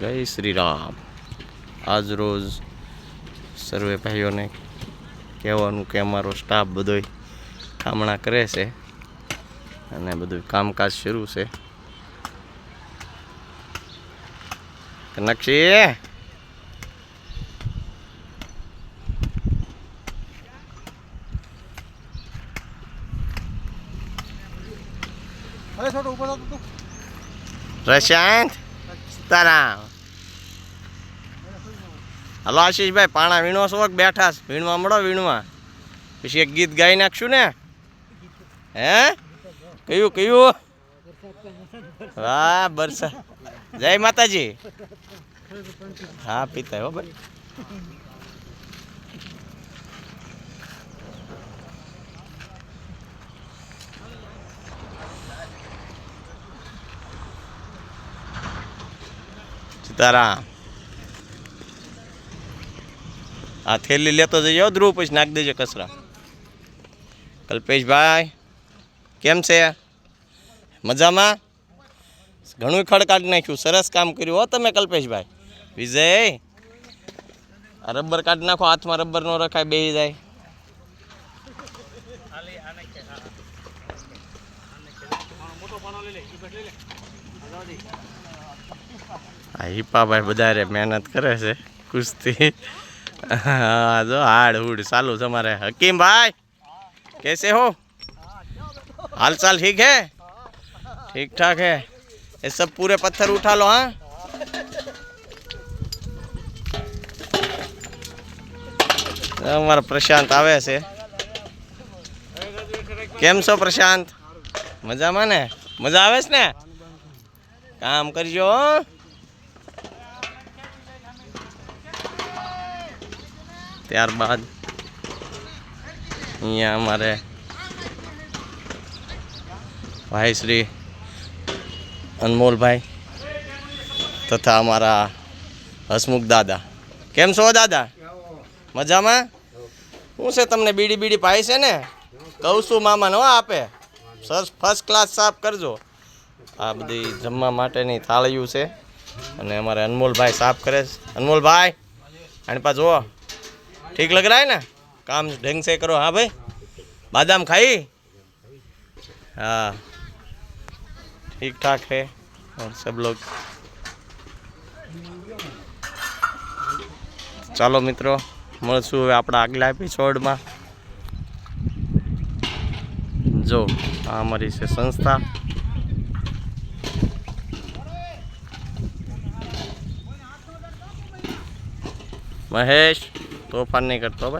જય શ્રી રામ આજ રોજ સર્વે ભાઈઓને કહેવાનું કે અમારો સ્ટાફ બધોય કામણા કરે છે અને બધું કામકાજ શરૂ છે. નક્ષી અરે છોટો ઉપર થતો પ્રશાંત સીતારામ. હલો આશીષભાઈ, પાણા વીણો છો બેઠા વીણવા મળો, વીણવા. પછી એક ગીત ગાઈ નાખશું ને? હે? કયું કયું? વાહ, બરસા. જય માતાજી. હા, પિતા હો ભાઈ. સીતારામ. આ થેલી લેતો જજો ધ્રુવ પછી નાખી દેજો કચરા. કલ્પેશભાઈ, કેમ છે? મજામાં? ઘણું ખડકાટ નાખ્યું, સરસ કામ કર્યું હો તમે કલ્પેશભાઈ. વિજય, આ રબર કાઢી નાખો, હાથમાં રબર નો રખાય, બે જાય. હિપાભાઈ વધારે મહેનત કરે છે, કુસ્તી. હા જો હાડ હુડ ચાલુ તમારે હકીમભાઈ कैसे हो हाल चाल ठीक है ठीक ठाक है ये सब पूरे पत्थर उठा लो हाँ અમારા પ્રશાંત આવે છે કેમ છો પ્રશાંત મજામાં ને મજા આવે છે ને કામ કરજો ત્યારબાદ અહીંયા અમારે ભાઈ શ્રી અનમોલભાઈ તથા અમારા હસમુખ દાદા. કેમ છો દાદા? મજામાં? શું છે તમને બીડી બીડી પાય છે ને? કહું છું મામા ન આપે. સર ફર્સ્ટ ક્લાસ સાફ કરજો. આ બધી જમવા માટેની થાળીઓ છે. અને અમારે અનમોલભાઈ સાફ કરે છે. અનમોલભાઈ, આની પાસ જુઓ. ठीक लग रहा है ना काम ढंग से करो हाँ भाई बादाम खाई हाँ ठीक ठाक है और सब लोग ચાલો મિત્રો મળશું હવે આપણા આગલા એપિસોડમાં જો આ અમારી છે સંસ્થા મહેશ તોફાન નહીં કરતો ભાઈ.